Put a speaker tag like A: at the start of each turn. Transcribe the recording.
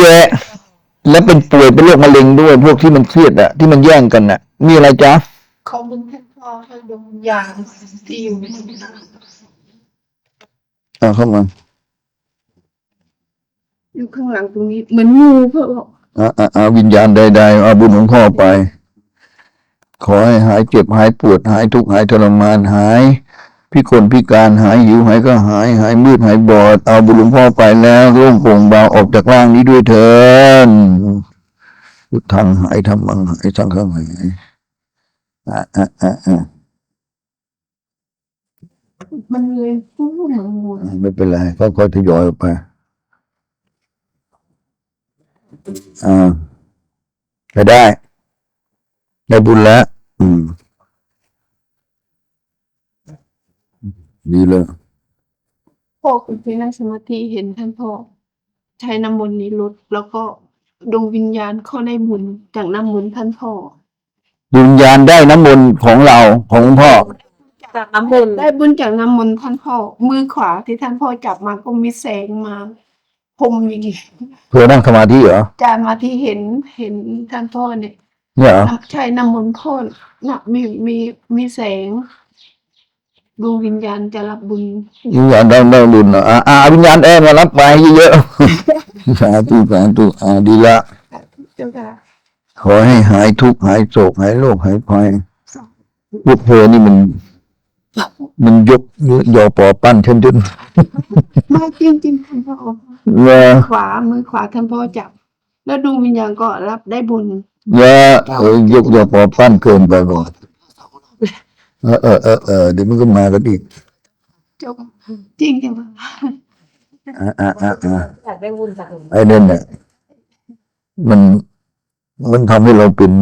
A: แยะ และเป็นป่วยเป็นโรคมะเร็งด้วย พวกที่มันเครียดอะที่มันแย่งกันอะมีอะไรจ๊ะ
B: ขอบคุณท่านพ่อให้ดวงวิญญาณที่อยู่ในนี้
A: อ่าเข้ามา
B: อยู่ข้างหลังตรงนี้เหมือนงูเพื่อบอก
A: อ่าอ่าอ่าวิญญาณใดๆเอาบุญของพ่อไป ขอให้หายเจ็บหายปวดหายทุกข์หายทรมานหาย พิกลพิการหายหิวหายก็หายหายมืดหายบอด เอาบุญหลวงพ่อไปแล้วร่วงโปร่งเบาออกจากร่างนี้ด้วยเถินพุทธังหายธรรมังหายสังฆังหายอ่าอ่าอ่าอ่า
B: มันเลยฟูเหมือนงู
A: ไม่เป็นไรค่อยๆทยอยออกไปอ่าไปได้ ได้บุญแล้ว อืม ดีเลย
B: พ่อคุณที่นั่งสมาธิเห็นท่านพ่อใช้น้ำมนต์นี้ลดแล้วก็ดวงวิญญาณเขาได้บุญจากน้ำมนต์ท่านพ่อ
A: วิญญาณได้น้ำมนต์ของเราของหลวงพ่อ
C: จากน้ำมนต์
B: ได้บุญจากน้ำมนต์ท่านพ่อมือขวาที่ท่านพ่อจับมาก็มีแสงมาพรมอย่างนี้
A: เพื่อนั่งสมาธิเหรอ
B: จานมาที่เห็นเห็นท่านพ่อเนี่ย
A: เนี่ยเหรอ
B: น้ำใช่น้ำมนต์พ่อน่ะมีมีมีแสง ดวงวิญญาณจะรับบุญ
A: วิญญาณได้ได้บุญเหรออ่าอ่าวิญญาณแอบมารับไปเยอะๆ สาธุสาธุอ่าดีละ
B: เจ้าค่ะ
A: ขอให้หายทุกข์หายโศกหายโรคหายภัยพวกเธอนี่มัน มันยกยอปอปั้นฉันจน
B: มาจริงจริงๆท่านพ่อ
A: เนอะ
B: ขวามือขวาท่านพ่อจับ แล้วดวงวิญญาณก็รับได้บุญ
A: เนอะเออยกยอปอปั้นเกินไปก่อน เออเออเออเออเดี๋ยวมันก็มากันอีก
B: เจ้าค่ะจริงจังค่ะ
A: อ่าอ่าอ่าอ่า
C: อยากได้บุญจากหลวง
A: ไอ้นั่นเนี่ยมันมันทำให้เราเป็น